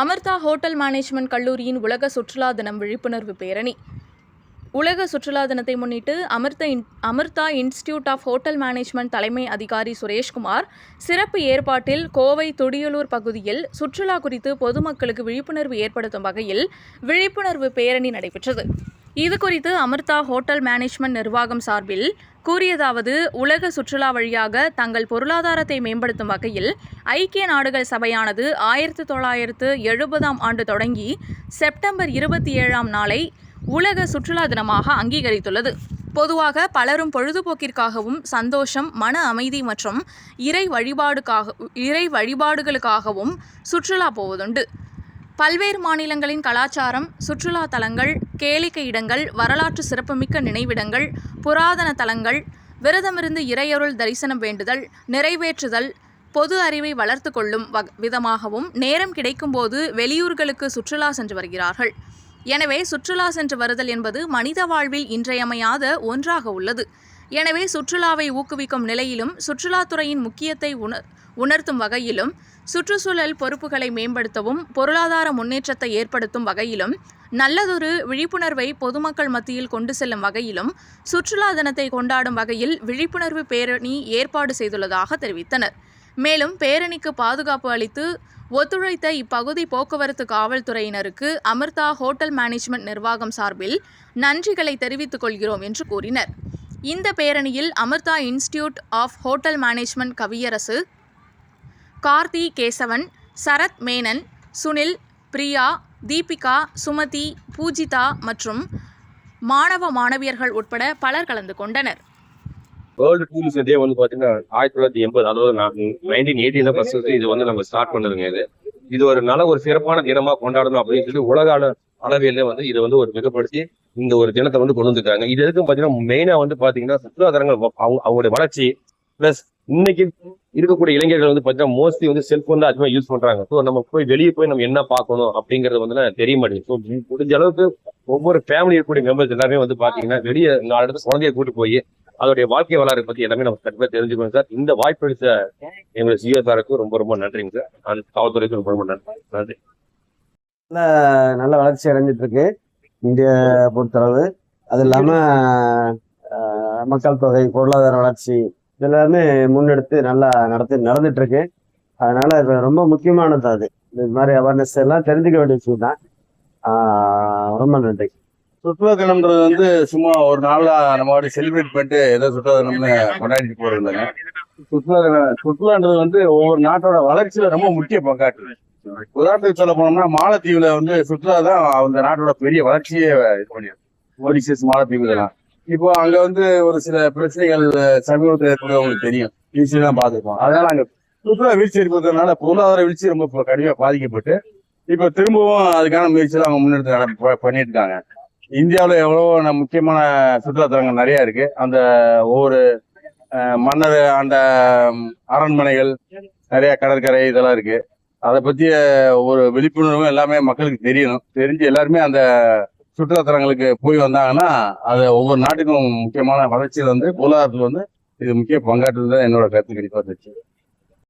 Amrita hotel management கல்லூரியின் உலக சுற்றுலா தினம் விழிப்புணர்வு பேரணி. உலக சுற்றுலா தினத்தை முன்னிட்டு அமிர்த இன் Amrita institute of hotel management தலைமை அதிகாரி சுரேஷ்குமார் சிறப்பு ஏற்பாட்டில் கோவை துடியலூர் பகுதியில் சுற்றுலா குறித்து பொதுமக்களுக்கு விழிப்புணர்வு ஏற்படுத்தும் வகையில் விழிப்புணர்வு பேரணி நடைபெற்றது. இது குறித்து அமிர்தா ஹோட்டல் மேனேஜ்மெண்ட் நிர்வாகம் சார்பில் கூறியதாவது உலக சுற்றுலா வழியாக தங்கள் பொருளாதாரத்தை மேம்படுத்தும் வகையில் ஐக்கிய நாடுகள் சபையானது ஆயிரத்து தொள்ளாயிரத்து எழுபதாம் ஆண்டு தொடங்கி செப்டம்பர் இருபத்தி ஏழாம் நாளை உலக சுற்றுலா தினமாக அங்கீகரித்துள்ளது. பொதுவாக பலரும் பொழுதுபோக்கிற்காகவும் சந்தோஷம் மன அமைதி மற்றும் இறை வழிபாடுக்காக இறை வழிபாடுகளுக்காகவும் சுற்றுலா போவதுண்டு. பல்வேறு மாநிலங்களின் கலாச்சாரம் சுற்றுலா தலங்கள் கேளிக்கை இடங்கள் வரலாற்று சிறப்புமிக்க நினைவிடங்கள் புராதன தலங்கள் விரதமிருந்து இறையருள் தரிசனம் வேண்டுதல் நிறைவேற்றுதல் பொது அறிவை வளர்த்து கொள்ளும் வ விதமாகவும் நேரம் கிடைக்கும்போது வெளியூர்களுக்கு சுற்றுலா சென்று வருகிறார்கள். எனவே சுற்றுலா சென்று வருதல் என்பது மனித வாழ்வில் இன்றியமையாத ஒன்றாக உள்ளது. எனவே சுற்றுலாவை ஊக்குவிக்கும் நிலையிலும் சுற்றுலாத்துறையின் முக்கியத்தை உணர் உணர்த்தும் வகையிலும் சுற்றுச்சூழல் பொறுப்புகளை மேம்படுத்தவும் பொருளாதார முன்னேற்றத்தை ஏற்படுத்தும் வகையிலும் நல்லதொரு விழிப்புணர்வை பொதுமக்கள் மத்தியில் கொண்டு செல்லும் வகையிலும் சுற்றுலா தினத்தை கொண்டாடும் வகையில் விழிப்புணர்வு பேரணி ஏற்பாடு செய்துள்ளதாக தெரிவித்தனர். மேலும் பேரணிக்கு பாதுகாப்பு அளித்து ஒத்துழைத்த இப்பகுதி போக்குவரத்து காவல்துறையினருக்கு அமிர்தா ஹோட்டல் மேனேஜ்மெண்ட் நிர்வாகம் சார்பில் நன்றிகளை தெரிவித்துக் கொள்கிறோம் என்று கூறினர். இந்த பேரணியில் Amrita institute of hotel management Kaviyarasu Karthi Kesavan Sarath Menon Sunil Priya Deepika Sumathi Poojitha மற்றும் மாணவ மாணவியர்கள் உட்பட பலர் கலந்து கொண்டனர். வேர்ல்டு டூரிசம் டே வந்து பார்த்தீங்கன்னா ஆயிரத்தி தொள்ளாயிரத்தி எண்பது அதாவது நைன்டீன் எயிட்டியில் ஃபர்ஸ்ட் இது வந்து நம்ம ஸ்டார்ட் பண்ணதுங்க இது. இது ஒரு நல்ல ஒரு சிறப்பான தினமாக கொண்டாடணும் அப்படின்னு சொல்லி உலக அள- வந்து இது வந்து ஒரு மிகப்படுத்தி இந்த ஒரு தினத்தை வந்து கொண்டு வந்துருக்காங்க. இது எதுக்கும் பாத்தீங்கன்னா மெயினா வந்து பாத்தீங்கன்னா சுற்றுலாத்தலங்கள் அவங்க அவங்களுடைய வளர்ச்சி பிளஸ் இன்னைக்கு இருக்கக்கூடிய இளைஞர்கள் வந்து பார்த்தீங்கன்னா மோஸ்ட்லி வந்து செல்போன் தான் அதிகமா யூஸ் பண்றாங்க. ஸோ நம்ம போய் வெளியே போய் நம்ம என்ன பார்க்கணும் அப்படிங்கறது வந்து தெரிய மாட்டேங்குது. ஸோ முடிஞ்ச அளவுக்கு ஒவ்வொரு ஃபேமிலி இருக்கக்கூடிய மெம்பர்ஸ் எல்லாமே வந்து பாத்தீங்கன்னா வெளியே நாலு இடத்துல குழந்தைய கூட்டு போய் அதோடைய வாழ்க்கை வரலாறு பத்தி எல்லாமே நம்ம கண்டிப்பாக தெரிஞ்சுக்கணும் சார். இந்த வாய்ப்பு அளித்த எங்களுடைய சிஓ சாருக்கு ரொம்ப ரொம்ப நன்றிங்க சார். அந்த காவல்துறைக்கு ரொம்ப ரொம்ப நன்றி. நன்றி. நல்ல வளர்ச்சி அடைஞ்சிட்டு இருக்கு. இந்தியா பொறுத்தளவு. அது இல்லாமல் மக்கள் தொகை பொருளாதார வளர்ச்சி இதெல்லாமே முன்னெடுத்து நல்லா நடத்தி நடந்துட்டு இருக்கு அதனால ரொம்ப முக்கியமானது அது. இது மாதிரி அவேர்னஸ் எல்லாம் தெரிஞ்சுக்க வேண்டிய விஷயம் தான். ரொம்ப நன்றி. சுற்றுலா வந்து சும்மா ஒரு நாளா நம்ம அப்படி செலிப்ரேட் பண்ணிட்டு ஏதோ சுற்றுலாதனம்னு கொண்டாடிட்டு போறது இல்லைங்க சுற்றுலா சுற்றுலான்றது வந்து ஒவ்வொரு நாட்டோட வளர்ச்சியில ரொம்ப முக்கிய பங்காற்று உதாரணத்துக்கு சொல்ல போனோம்னா மாலத்தீவுல வந்து சுற்றுலா தான் அந்த நாட்டோட பெரிய வளர்ச்சியே இது பண்ணிருக்கு மொரிஷியஸ் மாலத்தீவு இதெல்லாம் இப்போ அங்க வந்து ஒரு சில பிரச்சனைகள் சமீபத்தில் ஏற்படுறது உங்களுக்கு தெரியும். வீழ்ச்சி தான் பார்த்துருப்போம். அதனால அங்க சுற்றுலா வீழ்ச்சி இருக்கிறதுனால பொருளாதார வீழ்ச்சி ரொம்ப கடுமையா பாதிக்கப்பட்டு இப்போ திரும்பவும் அதுக்கான முயற்சியெல்லாம் அவங்க முன்னெடுத்து நட- பண்ணிட்டு இருக்காங்க இந்தியாவில் எவ்வளவோ முக்கியமான முக்கியமான சுற்றுலாத்தலங்கள் நிறைய இருக்கு. அந்த ஒவ்வொரு மன்னர் அந்த அரண்மனைகள் நிறைய கடற்கரை இதெல்லாம் இருக்கு. அதை பற்றிய ஒரு விழிப்புணர்வும் எல்லாமே மக்களுக்கு தெரியணும். தெரிஞ்சு எல்லாருமே அந்த சுற்றுலாத்தலங்களுக்கு போய் வந்தாங்கன்னா அது ஒவ்வொரு நாட்டுக்கும் முக்கியமான வளர்ச்சியில் வந்து பொருளாதாரத்தில் வந்து இது முக்கிய பங்காற்றுறது தான் என்னோட கருத்து. கண்டிப்பாக இருந்துச்சு